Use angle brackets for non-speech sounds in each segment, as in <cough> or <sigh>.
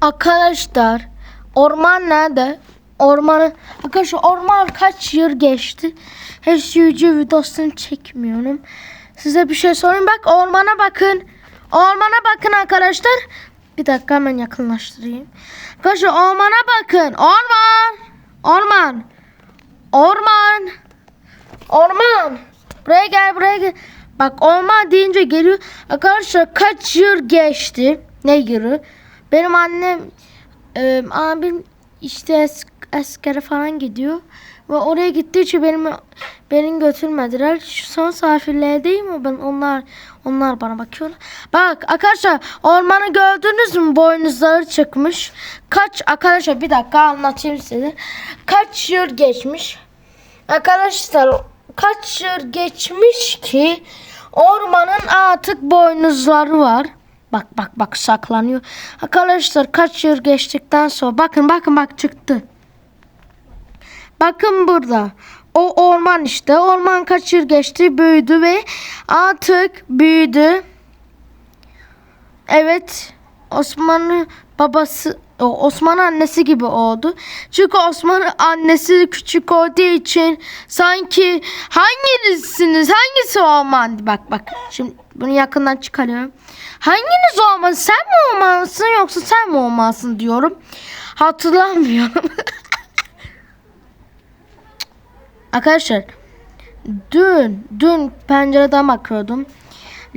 Arkadaşlar orman nerede? Ormanı arkadaşlar orman kaç yıl geçti? Hiç yüce videosunu çekmiyorum. Size bir şey sorayım. Bak ormana bakın. Ormana bakın arkadaşlar. Bir dakika hemen yakınlaştırayım. Arkadaşlar ormana bakın. Orman. Orman. Orman. Orman. Buraya gel buraya gel. Bak orman deyince geliyor. Arkadaşlar kaç yıl geçti? Ne yılı? Benim annem e, abim işte es, askere falan gidiyor. Ve oraya gittiği için benim benim götürmediler. Şu son misafirlerdeyim mi ben onlar onlar bana bakıyorlar. Bak arkadaşlar ormanı gördünüz mü? Boynuzları çıkmış. Kaç arkadaşlar bir dakika anlatayım size. Kaç yıl geçmiş? Arkadaşlar kaç yıl geçmiş ki ormanın artık boynuzları var. Bak bak bak saklanıyor. Arkadaşlar kaç yıl geçtikten sonra bakın bakın bak çıktı. Bakın burada. O orman işte. Orman kaç yıl geçti büyüdü ve artık büyüdü. Evet. Osman'ın babası Osman annesi gibi oldu. Çünkü Osman'ın annesi küçük olduğu için sanki hanginizsiniz? Hangisi Osman? Bak bak. Şimdi bunu yakından çıkarıyorum. Hanginiz Osman? Sen mi Osman'sın yoksa sen mi Osman'sın diyorum. Hatırlamıyorum. <laughs> Arkadaşlar dün dün pencereden bakıyordum.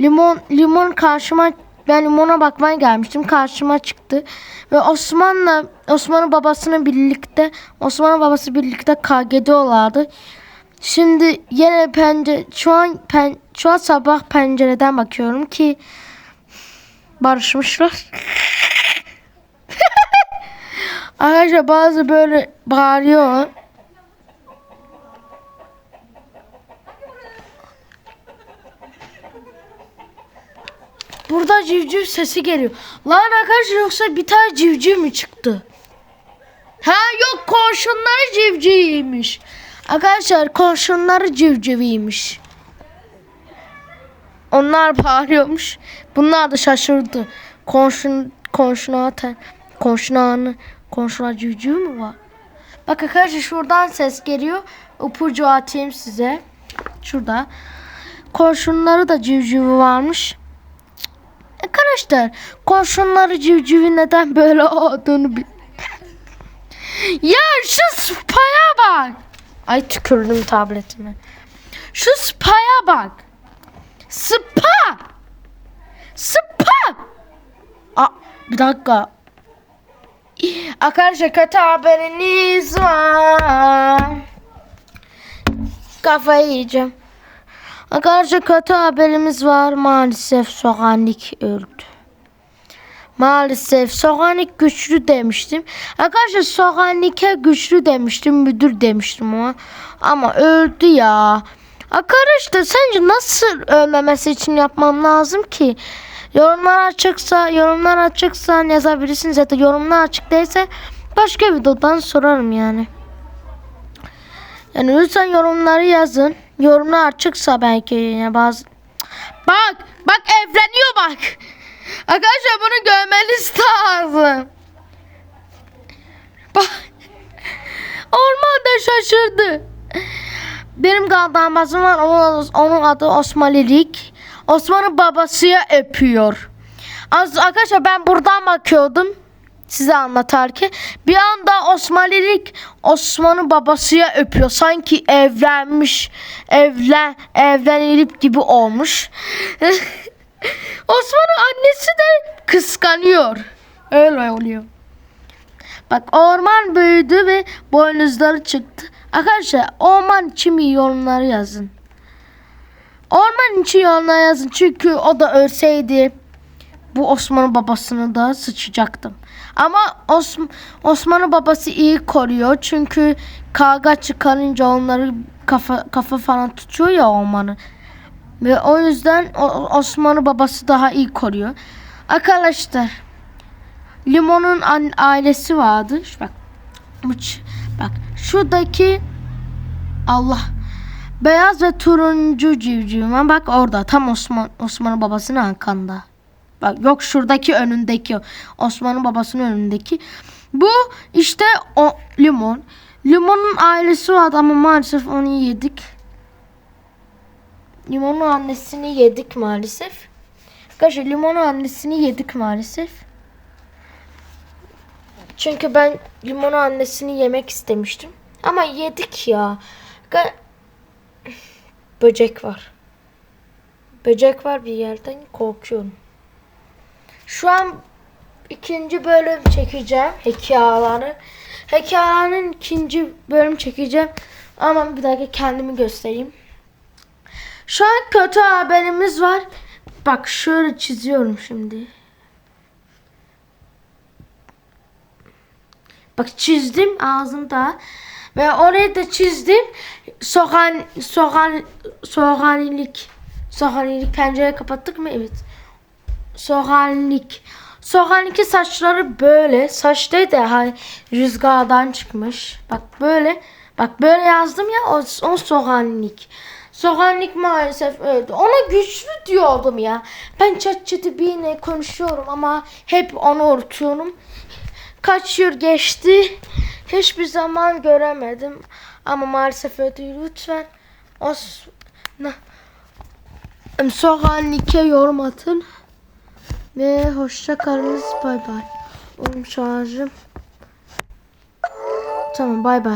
Limon limon karşıma ben limona bakmaya gelmiştim. Karşıma çıktı ve Osman'la Osman'ın babasının birlikte Osman'ın babası birlikte kavga ediyorlardı. Şimdi yine pencere şu an pen, şu an sabah pencereden bakıyorum ki barışmışlar. <laughs> Arkadaşlar bazı böyle bağırıyor. Burada civciv sesi geliyor. Lan arkadaşlar yoksa bir tane civciv mi çıktı? Ha yok komşunları civciviymiş. Arkadaşlar komşunları civciviymiş. Onlar bağırıyormuş. Bunlar da şaşırdı. Komşun, komşuna atan, komşuna komşuna civciv mi var? Bak arkadaşlar şuradan ses geliyor. Ipucu atayım size. Şurada. Komşunları da civcivi varmış. Arkadaşlar kurşunları civcivi neden böyle olduğunu bil. ya şu spaya bak. Ay tükürdüm tabletime. Şu spaya bak. Spa. Spa. Aa, bir dakika. Arkadaşlar kötü haberiniz var. Kafayı yiyeceğim. Arkadaşlar kötü haberimiz var. Maalesef Soğanik öldü. Maalesef Soğanik güçlü demiştim. Arkadaşlar Soğanik'e güçlü demiştim. Müdür demiştim ama. Ama öldü ya. Arkadaşlar sence nasıl ölmemesi için yapmam lazım ki? Yorumlar açıksa, yorumlar açıksa yazabilirsiniz ya da yorumlar açık değilse başka videodan sorarım yani. Yani lütfen yorumları yazın. Yorumlar açıksa belki yine bazı. Bak, bak evleniyor bak. Arkadaşlar bunu görmeniz lazım. Bak. Orman da şaşırdı. Benim damadım var. Onun, onun adı Osmanilik. Osman'ın babasıya öpüyor. Az, arkadaşlar ben buradan bakıyordum size anlatarken bir anda Osmanilik Osman'ın babasıya öpüyor. Sanki evlenmiş, evlen evlenilip gibi olmuş. <laughs> Osman'ın annesi de kıskanıyor. Öyle oluyor. Bak orman büyüdü ve boynuzları çıktı. Arkadaşlar orman için yorumları yazın. Orman için yorumlar yazın. Çünkü o da ölseydi bu Osman'ın babasını da sıçacaktım. Ama Osm Osman'ın babası iyi koruyor. Çünkü kavga çıkarınca onları kafa kafa falan tutuyor ya Osman'ı. Ve o yüzden Osman'ın babası daha iyi koruyor. Arkadaşlar Limon'un ailesi vardı. Şu bak. Bak şuradaki Allah beyaz ve turuncu civciv var. Bak orada tam Osman Osman'ın babasının arkanda. Bak yok şuradaki önündeki Osman'ın babasının önündeki. Bu işte o limon. Limonun ailesi vardı ama maalesef onu yedik. Limonun annesini yedik maalesef. Arkadaşlar limonun annesini yedik maalesef. Çünkü ben limonun annesini yemek istemiştim. Ama yedik ya. Ga- Böcek var. Böcek var bir yerden korkuyorum. Şu an ikinci bölüm çekeceğim hikayeleri. Hikayenin ikinci bölüm çekeceğim. Ama bir dakika kendimi göstereyim. Şu an kötü haberimiz var. Bak şöyle çiziyorum şimdi. Bak çizdim ağzımda. Ve oraya da çizdim. Soğan, soğan, soğanilik. Soğanilik pencereyi kapattık mı? Evet. Soğanlik. Soğanlik saçları böyle. Saçları da hani rüzgardan çıkmış. Bak böyle. Bak böyle yazdım ya o, o soğanlik. Soğanlik maalesef öldü. Ona güçlü diyordum ya. Ben çat çatı birine konuşuyorum ama hep onu unutuyorum. Kaç yıl geçti. Hiçbir zaman göremedim. Ama maalesef öldü. Lütfen o Soğanlik'e yorum atın. Ve hoşça kalınız. Bay bay. Oğlum şarjım. Tamam bay bay.